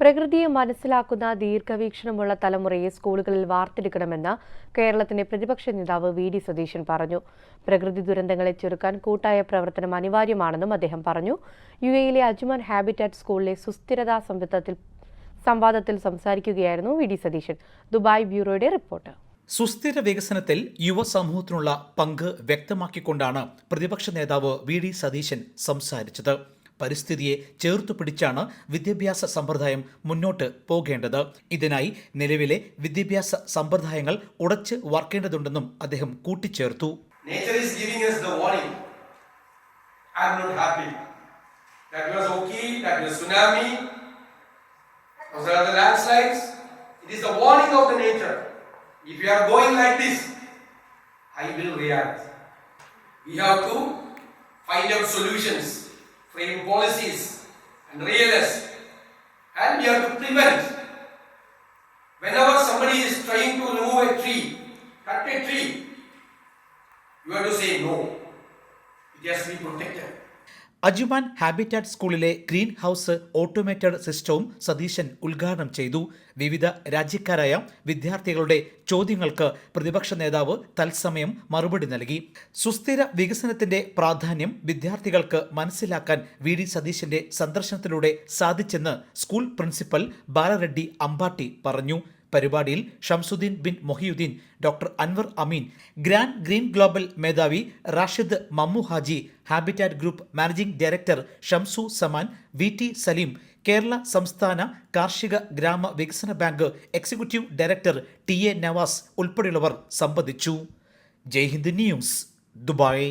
പ്രകൃതിയെ മനസ്സിലാക്കുന്ന ദീർഘവീക്ഷണമുള്ള തലമുറയെ സ്കൂളുകളിൽ വാർത്തെടുക്കണമെന്ന് കേരളത്തിന്റെ പ്രതിപക്ഷ നേതാവ് വി ഡി സതീശൻ പറഞ്ഞു. പ്രകൃതി ദുരന്തങ്ങളെ ചെറുക്കാൻ കൂട്ടായ പ്രവർത്തനം അനിവാര്യമാണെന്നും അദ്ദേഹം പറഞ്ഞു. യു എയിലെ അജ്മാൻ ഹാബിറ്റാറ്റ് സ്കൂളിലെ സുസ്ഥിരതാ സംവിധാനത്തിൽ സംവാദത്തിൽ സംസാരിക്കുകയായിരുന്നു വി ഡി സതീശൻ. ദുബായ് ബ്യൂറോയുടെ റിപ്പോർട്ട്. സുസ്ഥിര വികസനത്തിൽ യുവസമൂഹത്തിനുള്ള പങ്ക് വ്യക്തമാക്കിക്കൊണ്ടാണ് പ്രതിപക്ഷ നേതാവ് വി ഡി സതീശൻ സംസാരിച്ചത്. പരിസ്ഥിതിയെ ചേർത്തു പിടിച്ചാണ് വിദ്യാഭ്യാസ സമ്പ്രദായം മുന്നോട്ട് പോകേണ്ടത് ഇതിനായി നിലവിലെ വിദ്യാഭ്യാസ സമ്പ്രദായങ്ങൾ ഉടച്ച് വാർക്കേണ്ടതുണ്ടെന്നും അദ്ദേഹം കൂട്ടിച്ചേർത്തു. If you are going like this, will. We have to find out solutions, frame policies, and realize. And we have to prevent. Whenever somebody is trying to remove a tree, cut a tree, you have to say no. It has to be protected. Ajman habitat സ്കൂളിലെ green house automated സിസ്റ്റവും സതീശൻ ഉദ്ഘാടനം ചെയ്തു. വിവിധ രാജ്യക്കാരായ വിദ്യാർത്ഥികളുടെ ചോദ്യങ്ങൾക്ക് പ്രതിപക്ഷ നേതാവ് തത്സമയം മറുപടി നൽകി. സുസ്ഥിര വികസനത്തിന്റെ പ്രാധാന്യം വിദ്യാർത്ഥികൾക്ക് മനസ്സിലാക്കാൻ വി ഡി സതീശന്റെ സന്ദർശനത്തിലൂടെ സാധിച്ചെന്ന് സ്കൂൾ പ്രിൻസിപ്പൽ ബാലറെഡ്ഡി അമ്പാട്ടി പറഞ്ഞു. പരിപാടിയിൽ Shamsuddin bin Mohiuddin doctor Anwar Ameen grand green global മേധാവി Rashid Mammu Haji habitat group managing director Shamsu Saman V T Saleem Kerala സംസ്ഥാന കാർഷിക ഗ്രാമ വികസന bank executive director T A Navas ഉൾപ്പെടെയുള്ളവർ സംബന്ധിച്ചു. Jaihind news Dubai.